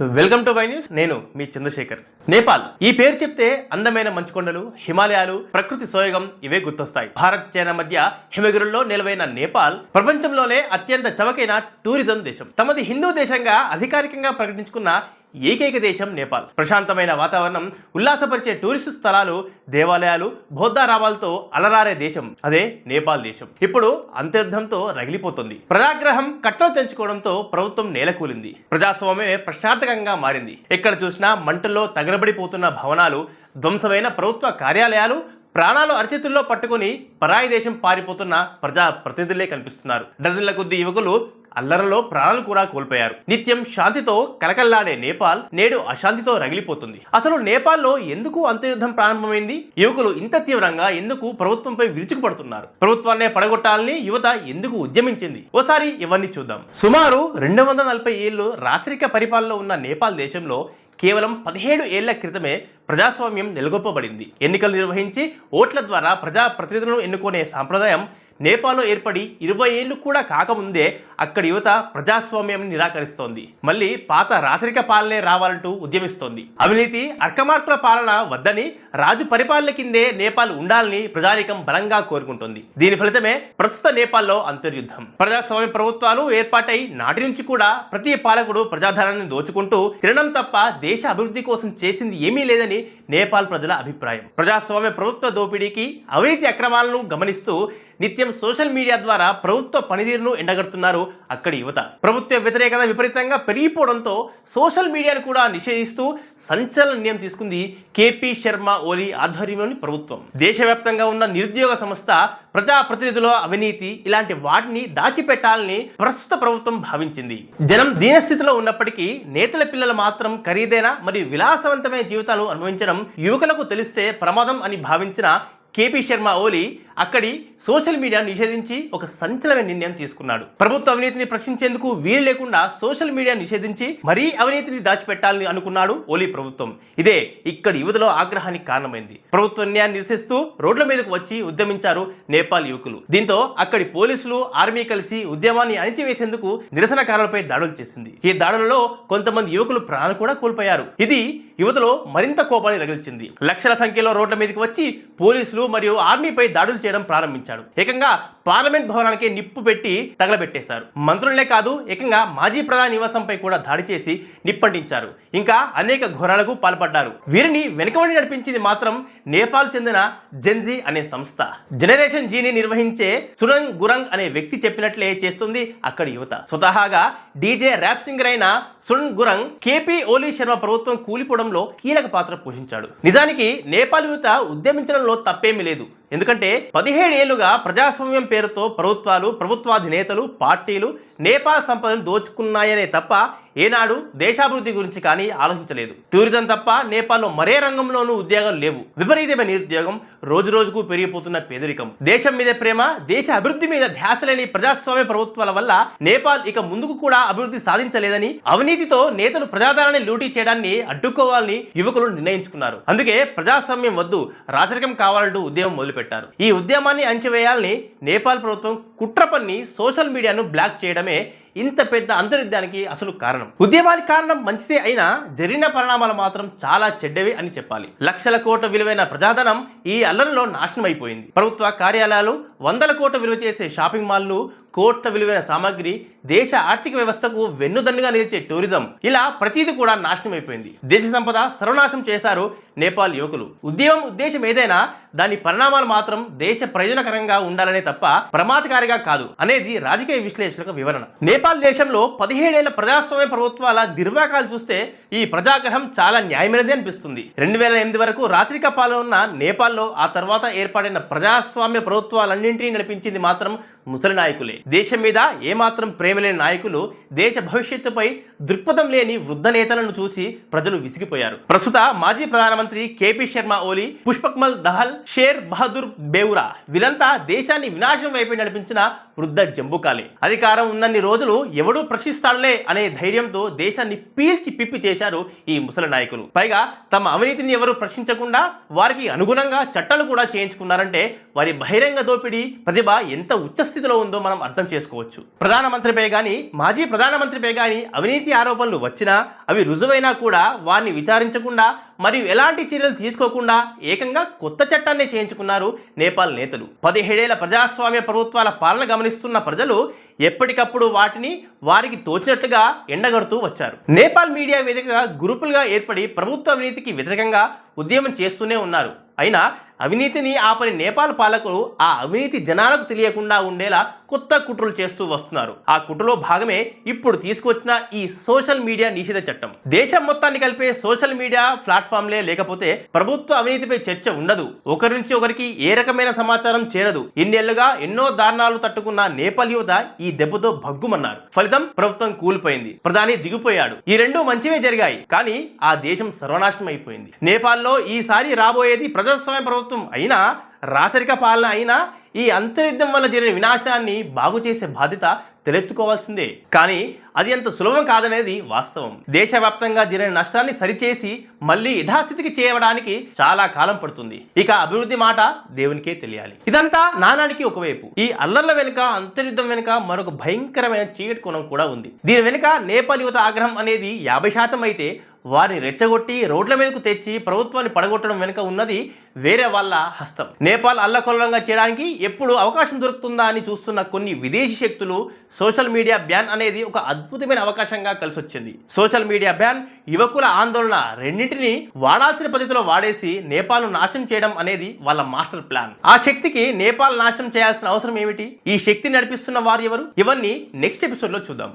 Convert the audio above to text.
Welcome to Y news. నేను మీ చంద్రశేఖర్. నేపాల్. ఈ పేరు చెప్తే అందమైన మంచుకొండలు హిమాలయాలు ప్రకృతి సోయగం ఇవే గుర్తొస్తాయి. భారత్ చైనా మధ్య హిమగిరుల్లో నిలవైన నేపాల్ ప్రపంచంలోనే అత్యంత చవకైన టూరిజం దేశం. తమది హిందూ దేశంగా అధికారికంగా ప్రకటించుకున్న ఏకైక దేశం నేపాల్. ప్రశాంతమైన వాతావరణం ఉల్లాసపరిచే టూరిస్ట్ స్థలాలు దేవాలయాలు బౌద్ధారామాలతో అలరారే దేశం. అదే నేపాల్ దేశం. ఇప్పుడు అంతర్ధంతో రగిలిపోతుంది. ప్రజాగ్రహం కట్టలు తెంచుకోవడంతో ప్రభుత్వం నేలకూలింది. ప్రజాస్వామ్యమే ప్రశాంతకంగా మారింది. ఎక్కడ చూసినా మంటల్లో తగలబడిపోతున్న భవనాలు ధ్వంసమైన ప్రభుత్వ కార్యాలయాలు ప్రాణాలు అరచేతుల్లో పట్టుకుని పరాయి దేశం పారిపోతున్న ప్రజా ప్రతినిధులే కనిపిస్తున్నారు. డజన్ల కొద్ది యువకులు అల్లరలో ప్రాణాలు కూడా కోల్పోయారు. నిత్యం శాంతితో కలకల్లాడే నేపాల్ నేడు అశాంతితో రగిలిపోతుంది. అసలు నేపాల్లో ఎందుకు అంతర్యుద్ధం ప్రారంభమైంది? యువకులు ఇంత తీవ్రంగా ఎందుకు ప్రభుత్వంపై విరుచుకుపడుతున్నారు? ప్రభుత్వాన్నే పడగొట్టాలని యువత ఎందుకు ఉద్యమించింది? ఓసారి ఇవన్నీ చూద్దాం. సుమారు రెండు వందల నలభై ఏళ్ళు రాచరిక పరిపాలన ఉన్న నేపాల్ దేశంలో కేవలం పదిహేడు ఏళ్ళ క్రితమే ప్రజాస్వామ్యం నెలకొల్పబడింది ఎన్నికలు నిర్వహించి ఓట్ల ద్వారా ప్రజా ప్రతినిధులను ఎన్నుకునే సాంప్రదాయం నేపాల్లో ఏర్పడి ఇరవై ఏళ్ళు కూడా కాకముందే అక్కడి యువత ప్రజాస్వామ్యం నిరాకరిస్తోంది. మళ్ళీ పాత రాచరిక పాలనే రావాలంటూ ఉద్యమిస్తోంది. అవినీతి అర్కమార్కుల పాలన వద్దని రాజు పరిపాలన కిందే నేపాల్ ఉండాలని ప్రజానికం బలంగా కోరుకుంటుంది. దీని ఫలితమే ప్రస్తుత నేపాల్లో అంతర్యుద్ధం. ప్రజాస్వామ్య ప్రభుత్వాలు ఏర్పాటై నాటి నుంచి కూడా ప్రతి పాలకుడు ప్రజాధనాన్ని దోచుకుంటూ తినడం తప్ప దేశ అభివృద్ధి కోసం చేసింది ఏమీ లేదని నేపాల్ ప్రజల అభిప్రాయం. ప్రజాస్వామ్య ప్రభుత్వ దోపిడీకి అవినీతి అక్రమాలను గమనిస్తూ నిత్యం సోషల్ మీడియా ద్వారా ప్రభుత్వ పనితీరును ఎండగడుతున్నారు అక్కడి యువత. ప్రభుత్వ వ్యతిరేకత విపరీతంగా పెరిగిపోవడంతో సోషల్ మీడియాను కూడా నిషేధిస్తూ సంచలన నిర్ణయం తీసుకుంది కేపీ శర్మ ఓలీ ఆధ్వర్యంలోని ప్రభుత్వం. దేశవ్యాప్తంగా ఉన్న నిరుద్యోగ సంస్థ ప్రజాప్రతినిధుల అవినీతి ఇలాంటి వాటిని దాచిపెట్టాలని ప్రస్తుత ప్రభుత్వం భావించింది. జనం దీనస్థితిలో ఉన్నప్పటికీ నేతల పిల్లలు మాత్రం ఖరీదైన మరియు విలాసవంతమైన జీవితాలు అనుభవించడం యువకులకు తెలిస్తే ప్రమాదం అని భావించిన కేపీ శర్మ ఓలీ అక్కడి సోషల్ మీడియా నిషేధించి ఒక సంచలన నిర్ణయం తీసుకున్నాడు. ప్రభుత్వ అవినీతిని ప్రశ్నించేందుకు వీలు లేకుండా సోషల్ మీడియా నిషేధించి మరీ అవినీతిని దాచిపెట్టాలని అనుకున్నాడు ఓలీ ప్రభుత్వం. ఇదే ఇక్కడి యువతలో ఆగ్రహానికి కారణమైంది. ప్రభుత్వ నిర్ణయాన్ని నిరసిస్తూ రోడ్ల మీదకు వచ్చి ఉద్యమించారు నేపాల్ యువకులు. దీంతో అక్కడి పోలీసులు ఆర్మీ కలిసి ఉద్యమాన్ని అణిచివేసేందుకు నిరసనకారులపై దాడులు చేసింది. ఈ దాడులలో కొంతమంది యువకులు ప్రాణాలు కూడా కోల్పోయారు. ఇది యువతలో మరింత కోపాన్ని రగిల్చింది. లక్షల సంఖ్యలో రోడ్ల మీదకి వచ్చి పోలీసులు మరియు ఆర్మీపై దాడులు చేయడం ప్రారంభించాడు. ఏకంగా పార్లమెంట్ భవనానికి నిప్పు పెట్టి తగలబెట్టేశారు. మంత్రులనే కాదు ఏకంగా మాజీ ప్రధాని నివాసంపై కూడా దాడి చేసి నిప్పంటించారు. ఇంకా అనేక ఘోరాలకు పాల్పడ్డారు. వీరిని వెనుకబడి నడిపించింది మాత్రం నేపాల్ చెందిన జెన్జీ అనే సంస్థ. జనరేషన్ జీని నిర్వహించే సురంగ్ గురంగ్ అనే వ్యక్తి చెప్పినట్లే చేస్తుంది అక్కడి యువత. స్వతహాగా డీజే ర్యాప్ సింగర్ అయిన సురంగ్ గురంగ్ కేపీ ఓలీ శర్మ ప్రభుత్వం కూలిపోవడంలో కీలక పాత్ర పోషించాడు. నిజానికి నేపాల్ యువత ఉద్యమించడంలో తప్పేమీ లేదు. ఎందుకంటే పదిహేడు ఏళ్ళుగా ప్రజాస్వామ్యం పేరుతో ప్రభుత్వాలు ప్రభుత్వాధినేతలు పార్టీలు నేపాల్ సంపదను దోచుకున్నాయనే తప్ప ఏనాడు దేశాభివృద్ధి గురించి కానీ ఆలోచించలేదు. టూరిజం తప్ప నేపాల్లో మరే రంగంలోనూ ఉద్యోగాలు లేవు. విపరీతమైన నిరుద్యోగం రోజు రోజుకు పెరిగిపోతున్న పేదరికం. దేశం మీద ప్రేమ దేశ అభివృద్ధి మీద ధ్యాస లేని ప్రజాస్వామ్య ప్రభుత్వాల వల్ల నేపాల్ ఇక ముందుకు కూడా అభివృద్ధి సాధించలేదని అవినీతితో నేతలు ప్రజాధనాన్ని లూటీ చేయడాన్ని అడ్డుకోవాలని యువకులు నిర్ణయించుకున్నారు. అందుకే ప్రజాస్వామ్యం వద్దు రాచరికం కావాలంటూ ఉద్యమం మొదలుపెట్టారు. ఈ ఉద్యమాన్ని అణచివేయాలని నేపాల్ ప్రభుత్వం కుట్ర పన్ని సోషల్ మీడియాను బ్లాక్ చేయడమే ఇంత పెద్ద అంతర్యుద్ధానికి అసలు కారణం. ఉద్యమానికి కారణం మంచిదే అయినా జరిగిన పరిణామాలు మాత్రం చాలా చెడ్డవి అని చెప్పాలి. లక్షల కోట్ల విలువైన ప్రజాధనం ఈ అల్లరిలో నాశనం అయిపోయింది ప్రభుత్వ కార్యాలయాలు వందల కోట్ల విలువ చేసే షాపింగ్ మాల్లు కోట్ల విలువైన సామాగ్రి దేశ ఆర్థిక వ్యవస్థకు వెన్నుదన్నుగా నిలిచే టూరిజం ఇలా ప్రతిదీ కూడా నాశనం అయిపోయింది దేశ సంపద సర్వనాశం చేశారు నేపాల్ యువకులు. ఉద్యమం ఉద్దేశం ఏదైనా దాని పరిణామాలు మాత్రం దేశ ప్రయోజనకరంగా ఉండాలనే తప్ప ప్రమాదకారిగా కాదు అనేది రాజకీయ విశ్లేషకుల వివరణ. నేపాల్ దేశంలో పదిహేడేళ్ళ ప్రజాస్వామ్య ప్రభుత్వాల నిర్వాకాలు చూస్తే ఈ ప్రజాగ్రహం చాలా న్యాయమైనది అనిపిస్తుంది. రెండు వేల ఎనిమిది వరకు రాచరిక పాలన ఉన్న నేపాల్లో ఆ తర్వాత ఏర్పడిన ప్రజాస్వామ్య ప్రభుత్వాలన్నింటినీ నడిపించింది మాత్రం ముసలి నాయకులే. దేశం మీద ఏమాత్రం ప్రేమ లేని నాయకులు దేశ భవిష్యత్తుపై దృక్పథం లేని వృద్ధ నేతలను చూసి ప్రజలు విసిగిపోయారు. ప్రస్తుత మాజీ ప్రధానమంత్రి కేపీ శర్మ ఓలీ పుష్పక్మల్ దహల్ షేర్ బహదూర్ బేవురా వీళ్ళంతా దేశాన్ని వినాశం వైపు నడిపించిన వృద్ధ జంబుకాలే. అధికారం ఉన్నన్ని రోజులు ఎవడూ ప్రశ్నిస్తాడులే అనే ధైర్యంతో దేశాన్ని పీల్చి పిప్పి చేశారు ఈ ముసలి నాయకులు. పైగా తమ అవినీతిని ఎవరు ప్రశ్నించకుండా వారికి అనుగుణంగా చట్టాలు కూడా చేయించుకున్నారంటే వారి బహిరంగ దోపిడీ ప్రతిభ ఎంత ఉచ్చస్థితిలో ఉందో మనం అర్థం చేసుకోవచ్చు. ప్రధానమంత్రిపై కానీ మాజీ ప్రధానమంత్రిపై కానీ అవినీతి ఆరోపణలు వచ్చినా అవి రుజువైనా కూడా వారిని విచారించకుండా మరియు ఎలాంటి చర్యలు తీసుకోకుండా ఏకంగా కొత్త చట్టాన్ని చేయించుకున్నారు నేపాల్ నేతలు. పదిహేడేళ్ళ ప్రజాస్వామ్య ప్రభుత్వాల పాలన గమనిస్తున్న ప్రజలు ఎప్పటికప్పుడు వాటిని వారికి తోచినట్లుగా ఎండగడుతూ వచ్చారు. నేపాల్ మీడియా వేదిక గ్రూపులుగా ఏర్పడి ప్రభుత్వ అవినీతికి వ్యతిరేకంగా ఉద్యమం చేస్తూనే ఉన్నారు. అయినా అవినీతిని ఆపని నేపాల్ పాలకులు ఆ అవినీతి జనాలకు తెలియకుండా ఉండేలా కొత్త కుట్రలు చేస్తూ వస్తున్నారు. ఆ కుట్రలో భాగమే ఇప్పుడు తీసుకొచ్చిన ఈ సోషల్ మీడియా నిషేధ చట్టం. దేశం మొత్తాన్ని కలిపే సోషల్ మీడియా ప్లాట్ఫామ్లే లేకపోతే ప్రభుత్వ అవినీతిపై చర్చ ఉండదు. ఒకరి నుంచి ఒకరికి ఏ రకమైన సమాచారం చేరదు. ఇన్నేళ్ళుగా ఎన్నో దారుణాలు తట్టుకున్న నేపాల్ యువత ఈ దెబ్బతో భగ్గుమన్నారు. ఫలితం ప్రభుత్వం కూలిపోయింది. ప్రధాని దిగిపోయాడు. ఈ రెండు మంచివే జరిగాయి. కానీ ఆ దేశం సర్వనాశనం అయిపోయింది. నేపాల్లో ఈసారి రాబోయేది ప్రజాస్వామ్య ప్రభుత్వం అయినా రాచరిక పాలన అయినా ఈ అంతర్యుద్ధం వల్ల జరిగిన వినాశనాన్ని బాగు చేసే బాధ్యత తలెత్తుకోవాల్సిందే. కానీ అది అంత సులభం కాదనేది వాస్తవం. దేశవ్యాప్తంగా జరిగిన నష్టాన్ని సరిచేసి మళ్ళీ యథాస్థితికి చేయడానికి చాలా కాలం పడుతుంది. ఇక అభివృద్ధి మాట దేవునికే తెలియాలి. ఇదంతా నానానికి ఒకవైపు. ఈ అల్లర్ల వెనుక అంతర్యుద్ధం వెనుక మరొక భయంకరమైన చీకటి కోణం కూడా ఉంది. దీని వెనుక నేపాల్ యువత ఆగ్రహం అనేది యాభై శాతం అయితే వారిని రెచ్చగొట్టి రోడ్ల మీదకు తెచ్చి ప్రభుత్వాన్ని పడగొట్టడం వెనుక ఉన్నది వేరే వాళ్ళ హస్తం. నేపాల్ అల్లకొల్లంగా చేయడానికి ఎప్పుడు అవకాశం దొరుకుతుందా అని చూస్తున్న కొన్ని విదేశీ శక్తులు సోషల్ మీడియా బ్యాన్ అనేది ఒక అద్భుతమైన అవకాశంగా కలిసి వచ్చింది సోషల్ మీడియా బ్యాన్ యువకుల ఆందోళన రెండింటిని వాడాల్సిన పద్ధతిలో వాడేసి నేపాల్ను నాశనం చేయడం అనేది వాళ్ళ మాస్టర్ ప్లాన్. ఆ శక్తికి నేపాల్ నాశనం చేయాల్సిన అవసరం ఏమిటి? ఈ శక్తిని నడిపిస్తున్న వారు ఎవరు? ఇవన్నీ నెక్స్ట్ ఎపిసోడ్లో చూద్దాం.